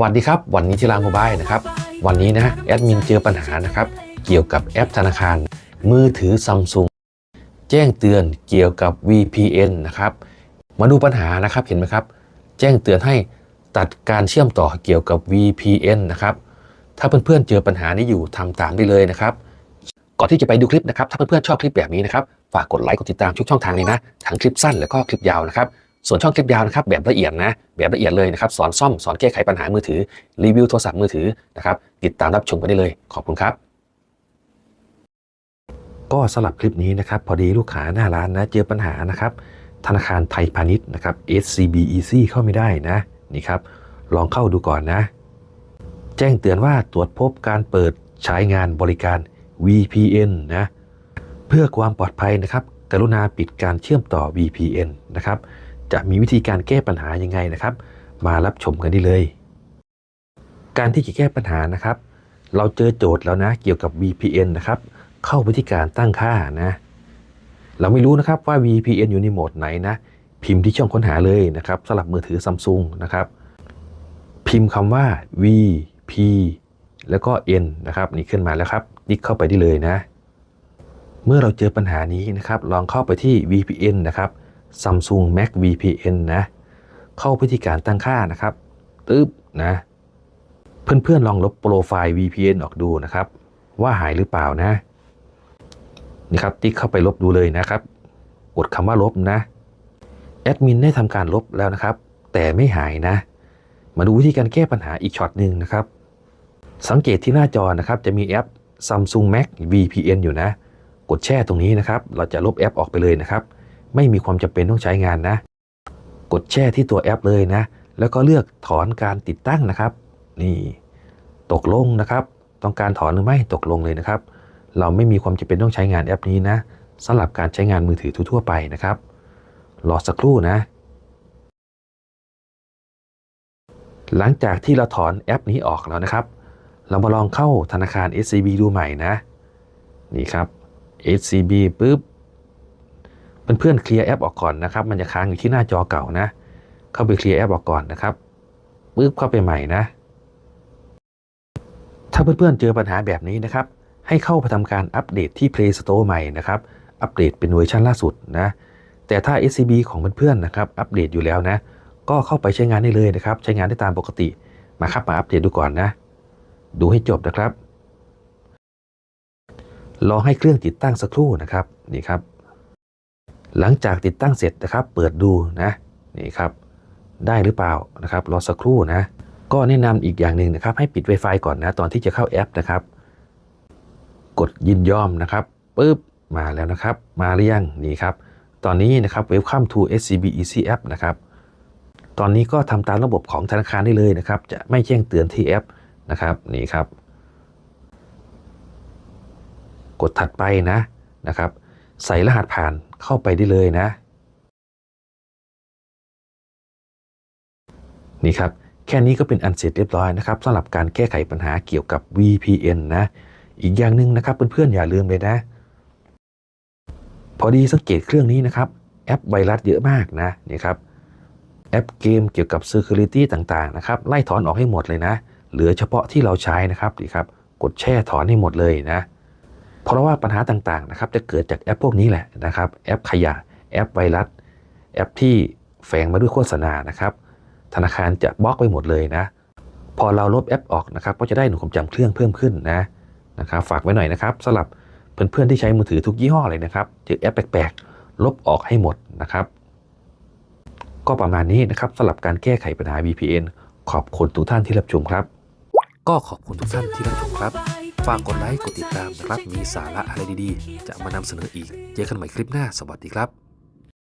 วัสดีครับ วันนี้ที่ร้านโมบายนะครับ วันนี้นะแอดมินเจอปัญหานะครับ เกี่ยวกับแอปธนาคาร มือถือซัมซุงแจ้งเตือนเกี่ยวกับ VPN นะครับ มาดูปัญหานะครับเห็นไหมครับ แจ้งเตือนให้ตัดการเชื่อมต่อเกี่ยวกับ VPN นะครับ ถ้าเพื่อนๆเจอปัญหานี้อยู่ทำตามได้เลยนะครับ ก่อนที่จะไปดูคลิปนะครับ ถ้าเพื่อนๆชอบคลิปแบบนี้นะครับ ฝากกดไลค์กดติดตามทุกช่องทางเลยนะ ทั้งคลิปสั้นแล้วก็คลิปยาวนะครับ ส่วนช่องคลิปยาวนะครับแบบละเอียดนะแบบละเอียดเลยนะครับสอนซ่อมสอนแก้ไขปัญหามือถือ รีวิวโทรศัพท์มือถือนะครับติดตามรับชมกันได้เลยขอบคุณครับ ก็สำหรับคลิปนี้นะครับพอดีลูกค้าหน้าร้านนะเจอปัญหานะครับธนาคารไทยพาณิชย์นะครับ SCB Easy เข้าไม่ได้นะนี่ครับลองเข้าดูก่อนนะ แจ้งเตือนว่าตรวจพบการเปิดใช้งานบริการ VPN นะเพื่อความปลอดภัยนะครับกรุณาปิดการเชื่อมต่อ VPN นะครับ จะมีวิธีการแก้ปัญหายังไงนะครับ มารับชมกันได้เลย การที่จะแก้ปัญหานะครับ เราเจอโจทย์แล้วนะเกี่ยวกับ VPN นะครับ เข้าไปที่การตั้งค่านะ เราไม่รู้นะครับว่า VPN อยู่ในโหมดไหนนะ พิมพ์ที่ช่องค้นหาเลยนะครับสำหรับมือถือซัมซุงนะครับ พิมพ์คำว่า VP แล้วก็ N นะครับนี่ขึ้นมาแล้วครับติ๊กเข้าไปได้เลยนะ เมื่อเราเจอปัญหานี้นะครับ ลองเข้าไปที่ VPN นะครับ Samsung Mac VPN นะ เข้าไปที่การตั้งค่านะครับตึ๊บนะ เพื่อนๆลองลบโปรไฟล์ VPN ออกดูนะครับ ว่าหายหรือเปล่านะนี่ครับติ๊กเข้าไปลบดูเลยนะครับ กดคำว่าลบนะแอดมินได้ทำการลบแล้วนะครับ แต่ไม่หายนะ มาดูวิธีการแก้ปัญหาอีกช็อตหนึ่งนะครับ สังเกตที่หน้าจอนะครับ จะมีแอป Samsung Mac VPN อยู่นะ กดแช่ตรงนี้นะครับ เราจะลบแอปออกไปเลยนะครับ ไม่มีความจำเป็นต้องใช้งานนะ กดแช่ที่ตัวแอปเลยนะ แล้วก็เลือกถอนการติดตั้งนะครับ นี่ตกลงนะครับ ต้องการถอนหรือไม่ตกลงเลยนะครับ เราไม่มีความจำเป็นต้องใช้งานแอปนี้นะสำหรับการใช้งานมือถือทั่วๆไปนะครับรอสักครู่นะ หลังจากที่เราถอนแอปนี้ออกแล้วนะครับ เรามาลองเข้าธนาคาร SCB ดูใหม่นะ นี่ครับ SCB ปุ๊บ เพื่อนๆเคลียร์แอปออกก่อนนะครับ มันจะค้างอยู่ที่หน้าจอเก่านะ เข้าไปเคลียร์แอปออกก่อนนะครับปุ๊บเข้าไปใหม่นะ ถ้าเพื่อนๆเจอปัญหาแบบนี้นะครับ ให้เข้าไปทำการอัปเดตที่ Play Store ใหม่นะครับ อัปเดตเป็นเวอร์ชันล่าสุดนะ แต่ถ้า SCB ของเพื่อนๆนะครับ อัปเดตอยู่แล้วนะ ก็เข้าไปใช้งานได้เลยนะครับ ใช้งานได้ตามปกติ มาครับมาอัปเดตดูก่อนนะ ดูให้จบนะครับ รอให้เครื่องติดตั้งสักครู่นะครับ นี่ครับ หลังจากติดตั้งเสร็จนะครับ เปิดดูนะนี่ครับได้หรือเปล่านะครับรอสักครู่นะก็แนะนำอีกอย่างหนึ่งนะครับ ให้ปิด Wi-Fi ก่อนนะตอนที่จะเข้าแอปนะครับ กดยินยอมนะครับปุ๊บมาแล้วนะครับ มาหรือยังนี่ครับ ตอนนี้นะครับ Welcome to SCB Easy App นะครับตอนนี้ก็ทำตามระบบของธนาคารได้เลยนะครับ จะไม่แจ้งเตือนที่แอปนะครับนี่ครับ กดถัดไปนะนะครับ ใส่รหัสผ่านเข้าไปได้เลยนะ นี่ครับ แค่นี้ก็เป็นอันเสร็จเรียบร้อยนะครับสำหรับการแก้ไขปัญหาเกี่ยวกับ VPN นะ อีกอย่างหนึ่งนะครับเพื่อนๆอย่าลืมเลยนะ พอดีสังเกตเครื่องนี้นะครับ แอปไวรัสเยอะมากนะนี่ครับแอปเกมเกี่ยวกับ Security ต่างๆนะครับไล่ถอนออกให้หมดเลยนะ เหลือเฉพาะที่เราใช้นะครับดีครับ กดแช่ถอนให้หมดเลยนะ เพราะว่าปัญหาต่างๆนะครับจะเกิดจากแอปพวกนี้แหละนะครับ แอปขยะ แอปไวรัส แอปที่แฝงมาด้วยโฆษณานะครับ ธนาคารจะบล็อกไปหมดเลยนะ พอเราลบแอปออกนะครับ ก็จะได้หนูความจำเครื่องเพิ่มขึ้นนะนะครับ ฝากไว้หน่อยนะครับสำหรับเพื่อนๆที่ใช้มือถือทุกยี่ห้อเลยนะครับเจอแอปแปลกๆ ลบออกให้หมดนะครับ ก็ประมาณนี้นะครับสำหรับการแก้ไขปัญหา VPN ขอบคุณทุกท่านที่รับชมครับ ก็ขอบคุณทุกท่านที่รับชมครับ ฝากกดไลค์กดติดตามนะครับมีสาระอะไรดีๆ จะมานำเสนออีก เจอกันใหม่คลิปหน้าสวัสดีครับ